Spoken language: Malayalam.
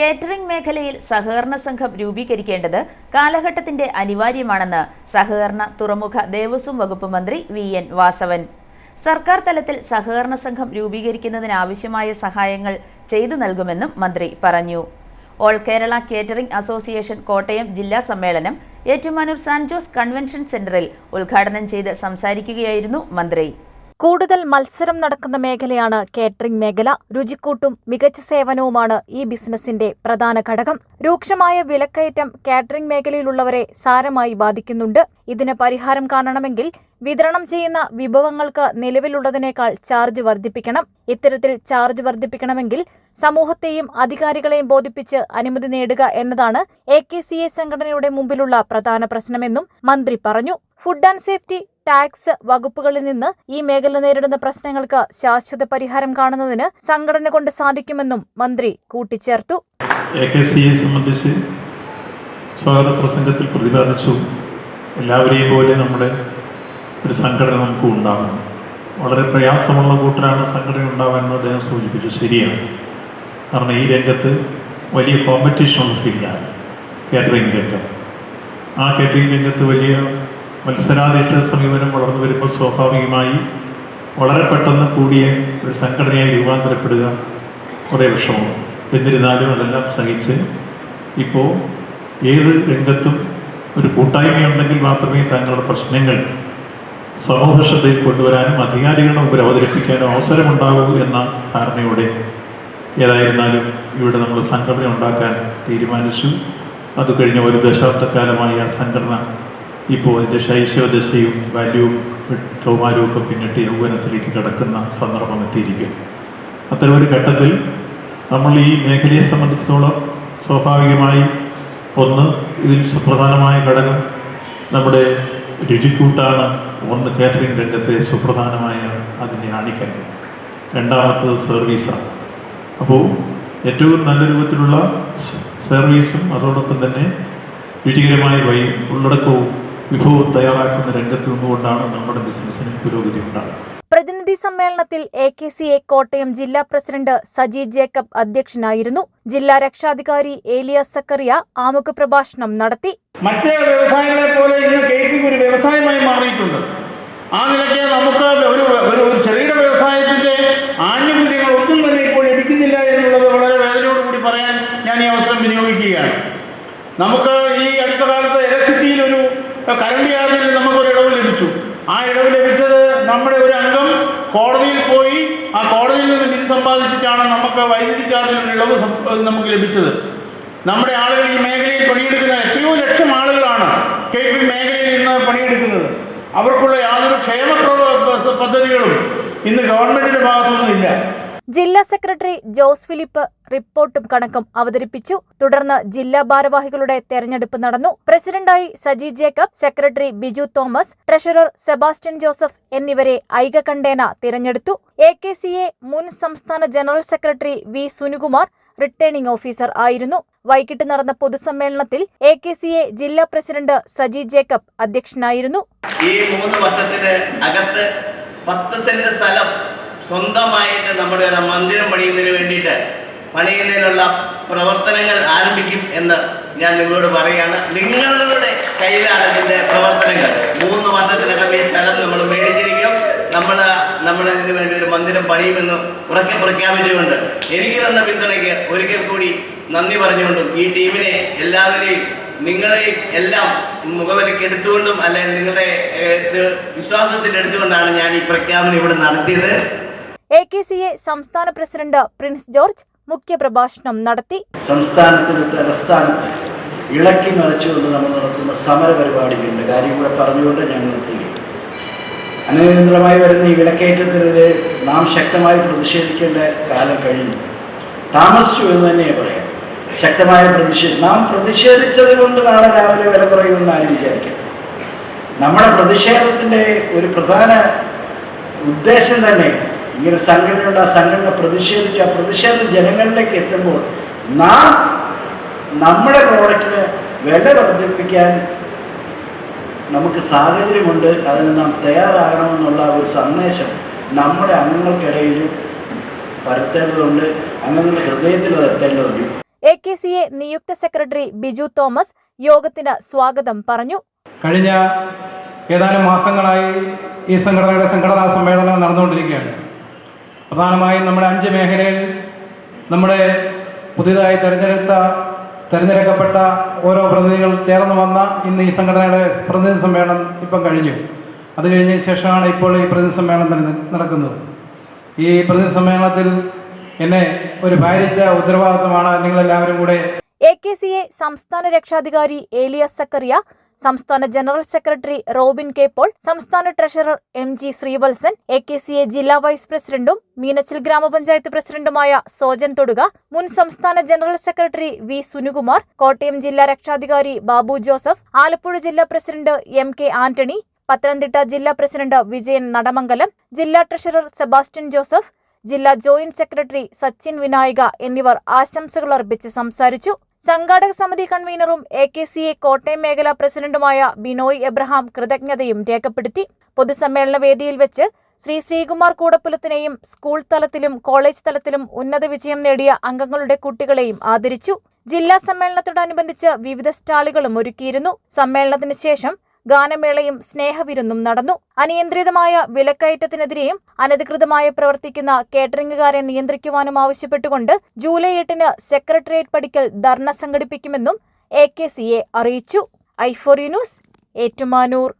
കേറ്ററിംഗ് മേഖലയിൽ സഹകരണ സംഘം രൂപീകരിക്കേണ്ടത് കാലഘട്ടത്തിന്റെ അനിവാര്യമാണെന്ന് സഹകരണ തുറമുഖ ദേവസ്വം വകുപ്പ് മന്ത്രി വി എൻ വാസവൻ. സർക്കാർ തലത്തിൽ സഹകരണ സംഘം രൂപീകരിക്കുന്നതിനാവശ്യമായ സഹായങ്ങൾ ചെയ്തു നൽകുമെന്നും മന്ത്രി പറഞ്ഞു. All Kerala catering association Kottayam ജില്ലാ സമ്മേളനം ഏറ്റുമാനൂർ സാൻ ജോസ് കൺവെൻഷൻ സെന്ററിൽ ഉദ്ഘാടനം ചെയ്ത് സംസാരിക്കുകയായിരുന്നു മന്ത്രി. കൂടുതൽ മത്സരം നടക്കുന്ന മേഖലയാണ് കേറ്ററിംഗ് മേഖല. രുചിക്കൂട്ടും മികച്ച സേവനവുമാണ് ഈ ബിസിനസിന്റെ പ്രധാന ഘടകം. രൂക്ഷമായ വിലക്കയറ്റം കാറ്ററിംഗ് മേഖലയിലുള്ളവരെ സാരമായി ബാധിക്കുന്നുണ്ട്. ഇതിന് പരിഹാരം കാണണമെങ്കിൽ വിതരണം ചെയ്യുന്ന വിഭവങ്ങൾക്ക് നിലവിലുള്ളതിനേക്കാൾ ചാർജ് വർദ്ധിപ്പിക്കണം. ഇത്തരത്തിൽ ചാർജ് വർദ്ധിപ്പിക്കണമെങ്കിൽ സമൂഹത്തെയും അധികാരികളെയും ബോധിപ്പിച്ച് അനുമതി നേടുക എന്നതാണ് എ കെ സി എ സംഘടനയുടെ മുമ്പിലുള്ള പ്രധാന പ്രശ്നമെന്നും മന്ത്രി പറഞ്ഞു. ഫുഡ് ആൻഡ് സേഫ്റ്റി ടാക്സ് വകുപ്പുകളിൽ നിന്ന് ഈ മേഖല നേരിടുന്ന പ്രശ്നങ്ങൾക്ക് ശാശ്വത പരിഹാരം കാണുന്നതിന് സംഘടന കൊണ്ട് സാധിക്കുമെന്നും മന്ത്രി കൂട്ടിച്ചേർത്തു. സംബന്ധിച്ച് സ്വാഗത പ്രസംഗത്തിൽ പ്രതിപാദിച്ചു. എല്ലാവരെയും പോലെ നമ്മുടെ ഒരു സംഘടന നമുക്ക് ഉണ്ടാകും വളരെ പ്രയാസമുള്ള കൂട്ടരാണ് സംഘടന ഉണ്ടാവാമെന്ന് അദ്ദേഹം സൂചിപ്പിച്ചു. ശരിയാണ്. കാരണം ഈ രംഗത്ത് വലിയ കോമ്പറ്റീഷനുള്ള ഫീൽഡാണ് കാറ്ററിംഗ് രംഗം ആ കാറ്ററിംഗ് രംഗത്ത് വലിയ മത്സരാധിഷ്ഠിത സമീപനം വളർന്നു വരുമ്പോൾ സ്വാഭാവികമായി വളരെ പെട്ടെന്ന് കൂടിയ ഒരു സംഘടനയായി രൂപാന്തരപ്പെടുക കുറേ വിഷമമാണ് എന്നിരുന്നാലും അതെല്ലാം സഹിച്ച് ഇപ്പോൾ ഏത് രംഗത്തും ഒരു കൂട്ടായ്മയുണ്ടെങ്കിൽ മാത്രമേ തങ്ങളുടെ പ്രശ്നങ്ങൾ സമൂഹശ്രദ്ധയിൽ കൊണ്ടുവരാനും അധികാരികളുടെ മുമ്പിൽ അവതരിപ്പിക്കാനും അവസരമുണ്ടാകൂ എന്ന ധാരണയോടെ ഏതായിരുന്നാലും ഇവിടെ നമ്മൾ സംഘടന ഉണ്ടാക്കാൻ തീരുമാനിച്ചു. അത് കഴിഞ്ഞ ഒരു ദശാബ്ദക്കാലമായി ആ സംഘടന ഇപ്പോൾ എന്റെ ശൈശവദശയും ബാല്യവും കൗമാരവും ഒക്കെ പിന്നിട്ട് യൗവനത്തിലേക്ക് കടക്കുന്ന സന്ദർഭം എത്തിയിരിക്കും അത്തരം ഒരു ഘട്ടത്തിൽ നമ്മൾ ഈ മേഖലയെ സംബന്ധിച്ചിടത്തോളം സ്വാഭാവികമായി ഒന്ന് ഇതിൽ സുപ്രധാനമായ ഘടകം നമ്മുടെ രുചിക്കൂട്ടാണ്. ഒന്ന് കാറ്ററിംഗ് രംഗത്തെ സുപ്രധാനമായ അതിന്റെ ആണിക്കല്ല് രണ്ടാമത്തത് സർവീസാണ്. അപ്പോൾ ഏറ്റവും നല്ല രൂപത്തിലുള്ള സർവീസും അതോടൊപ്പം തന്നെ രുചികരമായ വൈ ഉള്ളടക്കവും വിഭവവും തയ്യാറാക്കുന്ന രംഗത്ത് നിന്നുകൊണ്ടാണ് നമ്മുടെ ബിസിനസ്സിന് പുരോഗതി ഉണ്ടാകുന്നത്. പ്രതിനിധി സമ്മേളനത്തിൽ A K C A Kottayam ജില്ലാ പ്രസിഡന്റ് സജി ജേക്കബ് അധ്യക്ഷനായിരുന്നു. ജില്ലാ രക്ഷാധികാരി ഏലിയാസ് സക്കറിയ ആമുഖ പ്രഭാഷണം നടത്തി. മറ്റ് വ്യവസായങ്ങളെ പോലെ ഇന്ന് കേക്കിംഗ് ഒരു വ്യവസായമായി മാറിയിട്ടുണ്ട്. ആ നിലയ്ക്ക് നമുക്ക് ഒരു ഒരു ഒരു ചെറുകിട വ്യവസായത്തിന്റെ ആനുകൂല്യങ്ങൾ ഒന്നും തന്നെ ഇപ്പോൾ ലഭിക്കുന്നില്ല എന്നുള്ളത് വളരെ വേദനയോടുകൂടി പറയാൻ ഞാൻ ഈ അവസരം വിനിയോഗിക്കുകയാണ്. നമുക്ക് ഈ അടുത്ത കാലത്ത് ഇലക്ട്രിസിറ്റിയിൽ ഒരു കറണ്ട് ചാർജിൽ നമുക്കൊരു ഇളവ് ലഭിച്ചു ആ ഇളവ് ലഭിച്ചത് നമ്മുടെ ഒരു അംഗം കോടതിയിൽ പോയി ആ കോടതിയിൽ നിന്ന് വിധി സമ്പാദിച്ചിട്ടാണ് നമുക്ക് വൈദ്യുതി ചാർജിൽ ഒരു ഇളവ് നമുക്ക് ലഭിച്ചത്. നമ്മുടെ ആളുകൾ ഈ മേഖലയിൽ പണിയെടുക്കുന്ന എത്രയോ ലക്ഷം ആളുകളാണ് കേറ്ററിംഗ് മേഖലയിൽ ഇന്ന് പണിയെടുക്കുന്നത്. അവർക്കുള്ള യാതൊരു ക്ഷേമ പദ്ധതികളും ഇന്ന് ഗവൺമെന്റിന്റെ ഭാഗത്തുനിന്നില്ല. ജില്ലാ സെക്രട്ടറി ജോസ് ഫിലിപ്പ് റിപ്പോർട്ടും കണക്കും അവതരിപ്പിച്ചു. തുടർന്ന് ജില്ലാ ഭാരവാഹികളുടെ തെരഞ്ഞെടുപ്പ് നടന്നു. പ്രസിഡന്റായി Saji Jacob secretary Biju Thomas treasurer Sebastian Joseph എന്നിവരെ ഐകകണ്ഠേന തിരഞ്ഞെടുത്തു. എ കെ സി എ മുൻ സംസ്ഥാന general secretary V Sunikumar returning officer ആയിരുന്നു. വൈകിട്ട് നടന്ന പൊതുസമ്മേളനത്തിൽ എ കെ സി എ ജില്ലാ പ്രസിഡന്റ് സജി ജേക്കബ് അധ്യക്ഷനായിരുന്നു. ഈ മൂന്ന് വർഷത്തിന് അകത്ത് പത്ത് സെന്റ് സ്ഥലം സ്വന്തമായിട്ട് നമ്മുടെ മന്ദിരം പണിയുന്നതിന് വേണ്ടിയിട്ട് പണിയുന്നതിനുള്ള പ്രവർത്തനങ്ങൾ ആരംഭിക്കും എന്ന് ഞാൻ നിങ്ങളോട് പറയുകയാണ്. നിങ്ങളുടെ കയ്യിലാണ് ഇതിന്റെ പ്രവർത്തനങ്ങൾ. മൂന്ന് വർഷത്തിനകം ഈ സ്ഥലം നമ്മൾ മേടിച്ചിരിക്കും. നമ്മൾ നമ്മൾ ഇതിനു വേണ്ടി ഒരു മന്ദിരം പണിയുമെന്ന് ഉറക്കെ പ്രഖ്യാപിച്ചുകൊണ്ട് എനിക്ക് തന്ന പിന്തുണയ്ക്ക് ഒരിക്കൽ കൂടി നന്ദി പറഞ്ഞുകൊണ്ടും ഈ ടീമിനെ എല്ലാവരെയും നിങ്ങളെയും എല്ലാം മുഖവിലേക്ക് എടുത്തുകൊണ്ടും അല്ലെങ്കിൽ നിങ്ങളുടെ ഇത് വിശ്വാസത്തിൽ എടുത്തുകൊണ്ടാണ് ഞാൻ ഈ പ്രഖ്യാപനം ഇവിടെ നടത്തിയത്. എ കെ സി എ സംസ്ഥാന പ്രസിഡന്റ് പ്രിൻസ് ജോർജ് മുഖ്യപ്രഭാഷണം നടത്തി സംസ്ഥാനത്തിന്റെ തലസ്ഥാനത്ത് ഇളക്കി മറിച്ചുകൊണ്ട് നമ്മൾ നടത്തുന്ന സമര പരിപാടികളുണ്ട് കാര്യം കൂടെ പറഞ്ഞുകൊണ്ട് ഞാൻ നിർത്തുകയും അനിയന്ത്രിതമായി വരുന്ന ഈ വിലക്കയറ്റത്തിനെതിരെ നാം ശക്തമായി പ്രതിഷേധിക്കേണ്ട കാലം കഴിഞ്ഞു. താമസിച്ചു എന്ന് തന്നെയാണ് പറയാം. ശക്തമായ പ്രതിഷേധം. നാം പ്രതിഷേധിച്ചത് കൊണ്ട് നാളെ രാവിലെ വില കുറയുമെന്ന് ആരും വിചാരിക്കും നമ്മുടെ പ്രതിഷേധത്തിന്റെ ഒരു പ്രധാന ഉദ്ദേശം തന്നെ ഇങ്ങനെ സംഘടനയുണ്ട് ആ സംഘടന പ്രതിഷേധിച്ച് ആ പ്രതിഷേധം ജനങ്ങളിലേക്ക് എത്തുമ്പോൾ നാം നമ്മുടെ പ്രോഡക്റ്റിന് വില വർദ്ധിപ്പിക്കാൻ നമുക്ക് സാഹചര്യമുണ്ട്. അതിന് നാം തയ്യാറാകണമെന്നുള്ള ഒരു സന്ദേശം നമ്മുടെ അംഗങ്ങൾക്കിടയിലും പരത്തേണ്ടതുണ്ട് അംഗങ്ങളുടെ ഹൃദയത്തിൽ അത് എത്തേണ്ടതുണ്ട്. എ കെ സി എ നിയുക്ത സെക്രട്ടറി ബിജു തോമസ് യോഗത്തിന് സ്വാഗതം പറഞ്ഞു. കഴിഞ്ഞ ഏതാനും മാസങ്ങളായി ഈ സംഘടനയുടെ സംഘടനാ സമ്മേളനം നടന്നുകൊണ്ടിരിക്കുകയാണ്. പ്രധാനമായും നമ്മുടെ അഞ്ച് മേഖലയിൽ നമ്മുടെ പുതിയതായി തിരഞ്ഞെടുത്ത തിരഞ്ഞെടുക്കപ്പെട്ട ഓരോ പ്രതിനിധികൾ ചേർന്ന് വന്ന ഇന്ന് ഈ സംഘടനയുടെ പ്രതിനിധി സമ്മേളനം ഇപ്പം കഴിഞ്ഞു. അത് കഴിഞ്ഞ ശേഷമാണ് ഇപ്പോൾ ഈ പ്രതിനിധി സമ്മേളനം നടക്കുന്നത്. ഈ പ്രതിനിധി സമ്മേളനത്തിൽ എന്നെ ഒരു ഭാരിച്ച ഉത്തരവാദിത്വമാണ് നിങ്ങളെല്ലാവരും കൂടെ എ കെ സി എ സംസ്ഥാന രക്ഷാധികാരി ഏലിയസ് സക്കറിയ സംസ്ഥാന general secretary Robin K Paul സംസ്ഥാന treasurer M G Sreevalsan A K C A ജില്ലാ വൈസ് പ്രസിഡന്റും മീനച്ചിൽ ഗ്രാമപഞ്ചായത്ത് പ്രസിഡന്റുമായ സോജൻ തൊടുക മുൻ സംസ്ഥാന general secretary V Sunukumar Kottayam ജില്ലാ രക്ഷാധികാരി ബാബു ജോസഫ് ആലപ്പുഴ ജില്ലാ president M K Antony Pathanamthitta ജില്ലാ പ്രസിഡന്റ് വിജയൻ നടമംഗലം ജില്ലാ ട്രഷറർ സെബാസ്റ്റ്യൻ ജോസഫ് ജില്ലാ ജോയിന്റ് സെക്രട്ടറി സച്ചിൻ വിനായക എന്നിവർ ആശംസകൾ അർപ്പിച്ച് സംസാരിച്ചു. സംഘാടക സമിതി കൺവീനറും A K C A Kottayam മേഖലാ പ്രസിഡന്റുമായ ബിനോയ് എബ്രഹാം കൃതജ്ഞതയും രേഖപ്പെടുത്തി. പൊതുസമ്മേളന വേദിയിൽ വെച്ച് ശ്രീ ശ്രീകുമാർ കൂടപ്പുലത്തിനെയും സ്കൂൾ തലത്തിലും കോളേജ് തലത്തിലും ഉന്നത വിജയം നേടിയ അംഗങ്ങളുടെ കുട്ടികളെയും ആദരിച്ചു. ജില്ലാ സമ്മേളനത്തോടനുബന്ധിച്ച് വിവിധ സ്റ്റാളുകളും ഒരുക്കിയിരുന്നു. സമ്മേളനത്തിന് ശേഷം ഗാനമേളയും സ്നേഹവിരുന്നും നടന്നു. അനിയന്ത്രിതമായ വിലക്കയറ്റത്തിനെതിരെയും അനധികൃതമായി പ്രവർത്തിക്കുന്ന കേറ്ററിംഗുകാരെ നിയന്ത്രിക്കുവാനും ആവശ്യപ്പെട്ടുകൊണ്ട് ജൂലൈ എട്ടിന് സെക്രട്ടേറിയറ്റ് പടിക്കൽ ധർണ സംഘടിപ്പിക്കുമെന്നും എ കെ സി എ അറിയിച്ചു. ഐഫോറി ന്യൂസ് ഏറ്റുമാനൂർ.